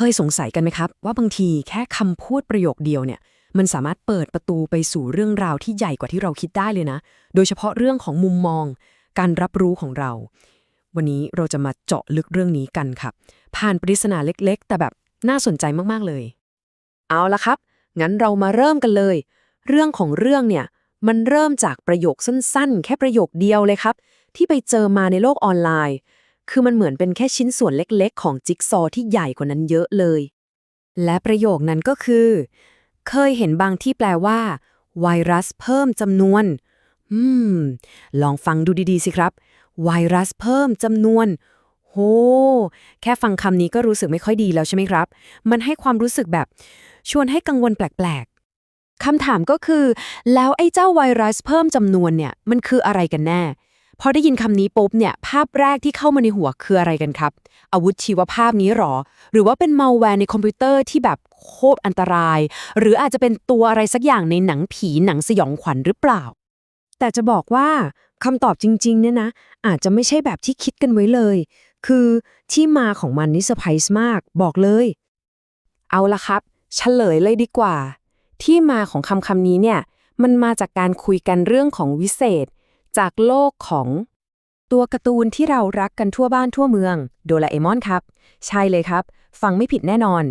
เคยสงสัยกันไหมครับ ว่าบางทีแค่คำพูดประโยคเดียวเนี่ย มันสามารถเปิดประตูไปสู่เรื่องราวที่ใหญ่กว่าที่เราคิดได้เลยนะ โดยเฉพาะเรื่องของมุมมอง การรับรู้ของเรา วันนี้เราจะมาเจาะลึกเรื่องนี้กันครับ ผ่านปริศนาเล็กๆ แต่แบบน่าสนใจมากๆเลย เอาละครับ งั้นเรามาเริ่มกันเลย เรื่องของเรื่องเนี่ย มันเริ่มจากประโยคสั้นๆ แค่ประโยคเดียวเลยครับ ที่ไปเจอมาในโลกออนไลน์ คือมันเหมือนเป็นแค่ชิ้นส่วนเล็กๆ ของจิ๊กซอว์ที่ใหญ่กว่านั้นเยอะเลย และประโยคนั้นก็คือ เคยเห็นบางที่แปลว่า ไวรัสเพิ่มจำนวน อืม ลองฟังดูดีๆสิครับ ไวรัสเพิ่มจำนวน โห แค่ฟังคำนี้ก็รู้สึกไม่ค่อยดีแล้วใช่ไหมครับ มันให้ความรู้สึกแบบ ชวนให้กังวลแปลกๆคำถามก็คือ แล้วไอ้เจ้าไวรัสเพิ่มจำนวนเนี่ย มันคืออะไรกันแน่ พอได้ยินคำนี้ปุ๊บเนี่ย ภาพแรกที่เข้ามาในหัวคืออะไรกันครับ อาวุธชีวภาพนี้หรอ หรือว่าเป็นมัลแวร์ในคอมพิวเตอร์ที่แบบโคตรอันตราย หรืออาจจะเป็นตัวอะไรสักอย่างในหนังผีหนังสยองขวัญหรือเปล่า แต่จะบอกว่าคำตอบจริงๆเนี่ยนะ อาจจะไม่ใช่แบบที่คิดกันไว้เลย คือที่มาของมันนี่เซอร์ไพรส์มากบอกเลย เอาละครับเฉลยเลยดีกว่า ที่มาของคำคำนี้เนี่ยมันมาจากการคุยกันเรื่องของวิเศษ จากโลกของตัวการ์ตูนที่เรารักกันทั่วบ้านทั่วเมือง โดราเอมอนครับ ใช่เลยครับ ฟังไม่ผิดแน่นอน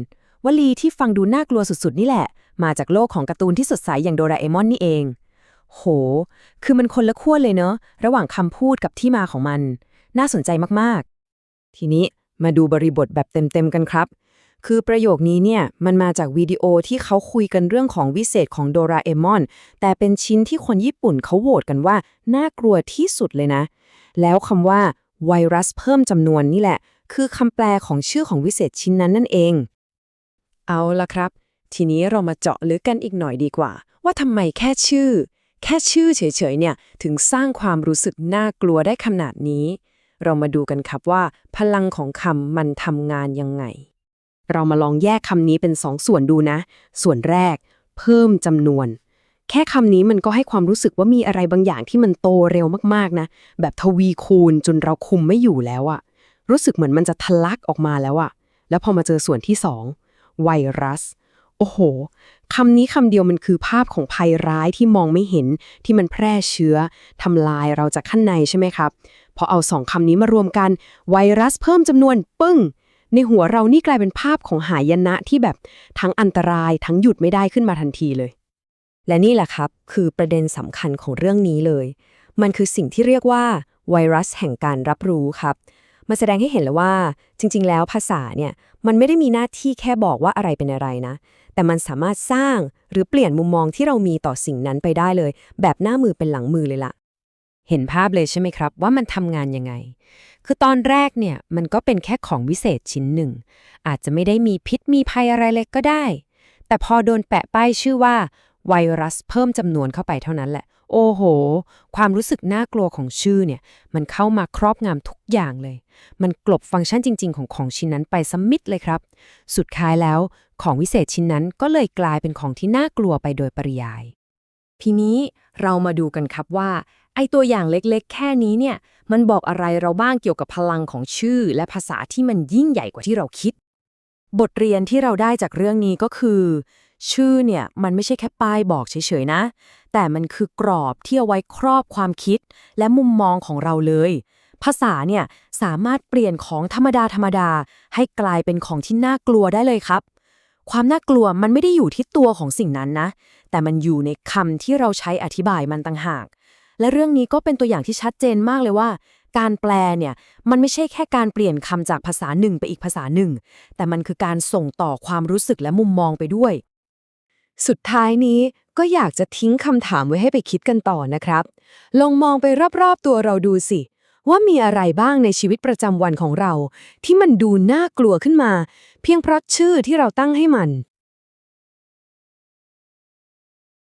วลีที่ฟังดูน่ากลัวสุดๆ นี่แหละ มาจากโลกของการ์ตูนที่สดใสอย่างโดราเอมอนนี่เอง โห คือมันคนละขั้วเลยเนอะ ระหว่างคำพูดกับที่มาของมัน น่าสนใจมากๆ ทีนี้มาดูบริบทแบบเต็มๆกันครับ คือประโยคนี้เนี่ยมันมาจากวิดีโอที่เขาคุยกันเรื่องของวิเศษของโดราเอมอน แต่เป็นชิ้นที่คนญี่ปุ่นเขาโหวตกันว่า น่ากลัวที่สุดเลยนะ แล้วคำว่า ไวรัสเพิ่มจำนวนนี่แหละ คือคำแปลของชื่อของวิเศษชิ้นนั้นนั่นเอง เอาละครับ ทีนี้เรามาเจาะลึกกันอีกหน่อยดีกว่า ว่าทำไมแค่ชื่อ แค่ชื่อเฉยๆเนี่ยถึงสร้างความรู้สึกน่ากลัวได้ขนาดนี้ เรามาดูกันครับว่า พลังของคำมันทำงานยังไง เรามาลองแยกคำนี้เป็นสองส่วนดูนะ ส่วนแรก เพิ่มจำนวน แค่คำนี้มันก็ให้ความรู้สึกว่ามีอะไรบางอย่างที่มันโตเร็วมากๆนะ แบบทวีคูณจนเราคุมไม่อยู่แล้วอะรู้สึกเหมือนมันจะทะลักออกมาแล้วอะแล้วพอมาเจอส่วนที่สองไวรัส โอ้โหคำนี้คำเดียวมันคือภาพของภัยร้ายที่มองไม่เห็นที่มันแพร่เชื้อทำลายเราจากข้างในใช่ไหมครับพอเอาสองคำนี้มารวมกัน ไวรัสเพิ่มจำนวนปึ้ง ในหัวเรานี่กลายเป็นภาพของหายนะที่แบบทั้งอันตรายทั้งหยุดไม่ได้ขึ้นมาทันทีเลย และนี่แหละครับ คือประเด็นสำคัญของเรื่องนี้เลย มันคือสิ่งที่เรียกว่า ไวรัสแห่งการรับรู้ครับมันแสดงให้เห็นเลยว่า จริง ๆ แล้วภาษาเนี่ยมันไม่ได้มีหน้าที่แค่บอกว่าอะไรเป็นอะไรนะ แต่มันสามารถสร้างหรือเปลี่ยนมุมมองที่เรามีต่อสิ่งนั้นไปได้เลย แบบหน้ามือเป็นหลังมือเลยล่ะ เห็นภาพเลยใช่ไหมครับ ว่ามันทำงานยังไง คือตอนแรกเนี่ยมันก็เป็นแค่ของวิเศษชิ้นหนึ่ง อาจจะไม่ได้มีพิษมีภัยอะไรเลยก็ได้ แต่พอโดนแปะป้ายชื่อว่า ไวรัสเพิ่มจำนวนเข้าไปเท่านั้นแหละ โอ้โห ความรู้สึกน่ากลัวของชื่อเนี่ย มันเข้ามาครอบงำทุกอย่างเลย มันกลบฟังก์ชันจริง ๆ ของของชิ้นนั้นไปสมิดเลยครับ สุดท้ายแล้ว ของวิเศษชิ้นนั้นก็เลยกลายเป็นของที่น่ากลัวไปโดยปริยาย ทีนี้เรามาดูกันครับว่า ไอตัวอย่างเล็กๆ แค่นี้เนี่ย มันบอกอะไรเราบ้างเกี่ยวกับพลังของชื่อ และภาษาที่มันยิ่งใหญ่กว่าที่เราคิด บทเรียนที่เราได้จากเรื่องนี้ก็คือ ชื่อเนี่ยมันไม่ใช่แค่ป้ายบอกเฉยๆนะ แต่มันคือกรอบที่เอาไว้ครอบความคิด และมุมมองของเราเลย ภาษาเนี่ยสามารถเปลี่ยนของธรรมดาธรรมดา ให้กลายเป็นของที่น่ากลัวได้เลยครับ ความน่ากลัวมันไม่ได้อยู่ที่ตัวของสิ่งนั้นนะ แต่มันอยู่ในคำที่เราใช้อธิบายมันต่างหาก และเรื่องนี้ก็เป็นตัวอย่างที่ชัดเจนมากเลยว่า การแปลเนี่ยมันไม่ใช่แค่การเปลี่ยนคำจากภาษาหนึ่งไปอีกภาษาหนึ่ง แต่มันคือการส่งต่อความรู้สึกและมุมมองไปด้วย สุดท้ายนี้ก็อยากจะทิ้งคำถามไว้ให้ไปคิดกันต่อนะครับ ลองมองไปรอบๆตัวเราดูสิ ว่ามีอะไรบ้างในชีวิตประจำวันของเรา ที่มันดูน่ากลัวขึ้นมา เพียงเพราะชื่อที่เราตั้งให้มัน